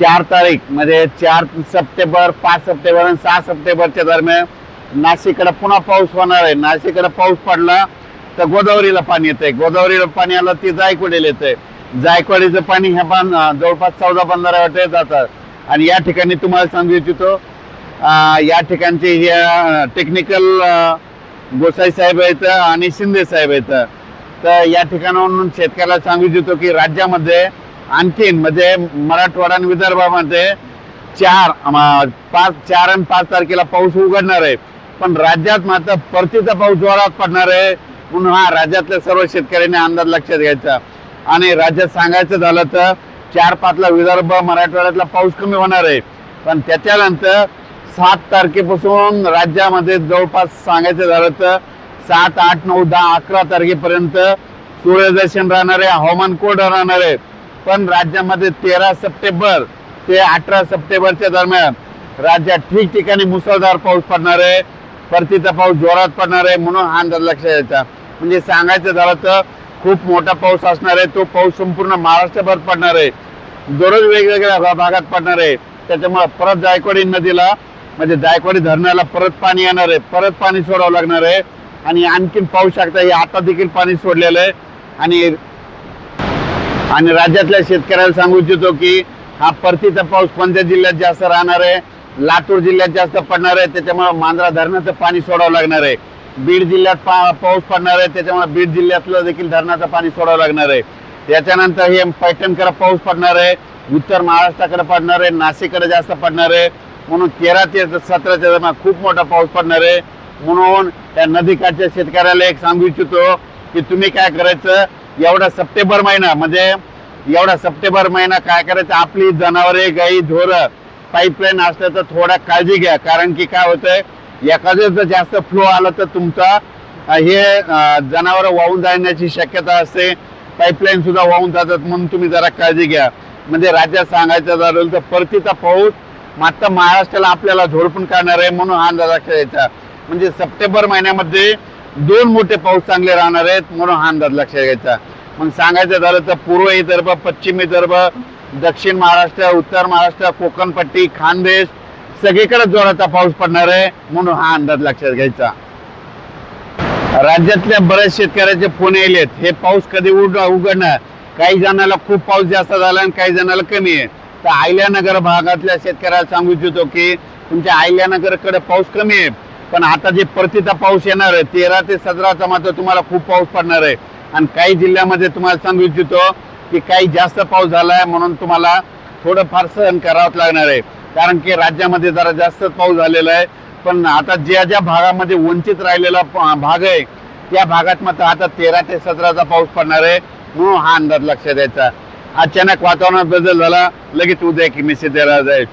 चार तारीख म्हणजे चार सप्टेंबर पाच सप्टेंबर आणि सहा सप्टेंबरच्या दरम्यान नाशिककडे पुन्हा पाऊस होणार आहे. नाशिककडे पाऊस पडला तर गोदावरीला पाणी येते गोदावरीला पाणी आलं ती जायकवाडीला येते जायकवाडीचं पाणी ह्या बांध जवळपास चौदा पंधरा वाटे जातात. आणि या ठिकाणी तुम्हाला सांगू इच्छितो या ठिकाणचे हे टेक्निकल गोसाई साहेब आहेत आणि शिंदे साहेब आहेत. तर या ठिकाणावरून शेतकऱ्याला सांगू इच्छितो की राज्यामध्ये आणखीन म्हणजे मराठवाडा आणि विदर्भामध्ये चार पाच चार आणि पाच तारखेला पाऊस उघडणार आहे. पण राज्यात मात्र परतीचा पाऊस जोरात पडणार आहे. म्हणून हा राज्यातल्या सर्व शेतकऱ्यांनी अंदाज लक्षात घ्यायचा. आणि राज्यात सांगायचं झालं तर चार पाचला विदर्भ मराठवाड्यातला पाऊस कमी होणार आहे. पण त्याच्यानंतर सात तारखेपासून राज्यामध्ये जवळपास सांगायचं झालं तर सात आठ नऊ दहा अकरा तारखेपर्यंत सूर्यदर्शन राहणार आहे हवामान कोरडं राहणार आहे. पण राज्यामध्ये तेरा सप्टेंबर ते अठरा सप्टेंबरच्या दरम्यान राज्यात ठिकठिकाणी मुसळधार पाऊस पडणार आहे. परतीचा पाऊस जोरात पडणार आहे म्हणून हा अंदाज लक्षात यायचा. म्हणजे सांगायचं झालं तर खूप मोठा पाऊस असणार आहे. तो पाऊस संपूर्ण महाराष्ट्रभर पडणार आहे. दररोज वेगवेगळ्या भा- भागात पडणार आहे. त्याच्यामुळे परत जायकवाडी नदीला म्हणजे जायकवाडी धरणाला परत पाणी येणार आहे. परत पाणी सोडावं लागणार आहे. आणि आणखीन पाऊस शकता हे आता देखील पाणी सोडलेलं आहे. आणि आणि राज्यातल्या शेतकऱ्याला सांगू इच्छितो की हा परतीचा पाऊस कोणत्या जिल्ह्यात जास्त राहणार आहे? लातूर जिल्ह्यात जास्त पडणार आहे त्याच्यामुळे मांजरा धरणाचं पाणी सोडावं लागणार आहे. बीड जिल्ह्यात पा पाऊस पडणार आहे त्याच्यामुळे बीड जिल्ह्यातलं देखील धरणाचं पाणी सोडावं लागणार आहे. त्याच्यानंतर हे पैठणकडे पाऊस पडणार आहे उत्तर महाराष्ट्राकडे पडणार आहे नाशिककडे जास्त पडणार आहे. म्हणून तेरा ते सतराच्या दरम्यान खूप मोठा पाऊस पडणार आहे. म्हणून त्या नदीकाठच्या शेतकऱ्याला एक सांगू इच्छितो की तुम्ही काय करायचं? एवढा सप्टेंबर महिना म्हणजे एवढा सप्टेंबर महिना काय करायचं? आपली जनावरे गाई धोर पाईपलाईन असल्याचं तर थोडा काळजी घ्या. कारण की काय होतंय एखादं जर जास्त फ्लो आला तर तुमचा हे जनावर वाहून जाण्याची शक्यता असते. पाईपलाईन सुद्धा वाहून जातात म्हणून तुम्ही जरा काळजी घ्या. म्हणजे राज्यात सांगायचं झालं तर परतीचा पाऊस मात्र महाराष्ट्राला आपल्याला झोडपून काढणार आहे म्हणून हा अंदाज म्हणजे सप्टेंबर महिन्यामध्ये दोन मोठे पाऊस चांगले राहणार आहेत म्हणून हा अंदाज लक्षात घ्यायचा. मग सांगायचं झालं तर पूर्व विदर्भ पश्चिम विदर्भ दक्षिण महाराष्ट्र उत्तर महाराष्ट्र कोकणपट्टी खानदेश सगळीकडे जोराचा पाऊस पडणार आहे म्हणून हा अंदाज लक्षात घ्यायचा. राज्यातल्या बऱ्याच शेतकऱ्याचे फोन येलेत हे पाऊस कधी उड उघडणार? काही जणाला खूप पाऊस जास्त झाला आणि काही जणाला कमी आहे. तर आयल्यानगर भागातल्या शेतकऱ्याला सांगू इच्छितो की तुमच्या आयल्यानगरकडे पाऊस कमी आहे. पण आता जे परतीचा पाऊस येणार आहे तेरा ते सतराचा मात्र तुम्हाला खूप पाऊस पडणार आहे. आणि काही जिल्ह्यामध्ये तुम्हाला सांगू इच्छितो की काही जास्त पाऊस झाला आहे म्हणून तुम्हाला थोडं फार सहन करावंच लागणार आहे. कारण की राज्यामध्ये जरा जास्तच पाऊस झालेला आहे. पण आता ज्या ज्या भागामध्ये वंचित राहिलेला भाग आहे त्या भागात मात्र आता तेरा ते सतराचा पाऊस पडणार आहे. म्हणून हा अंदाज लक्षात द्यायचा अचानक वातावरणात बदल झाला लगेच उद्या की मेसेज द्यायला जाईल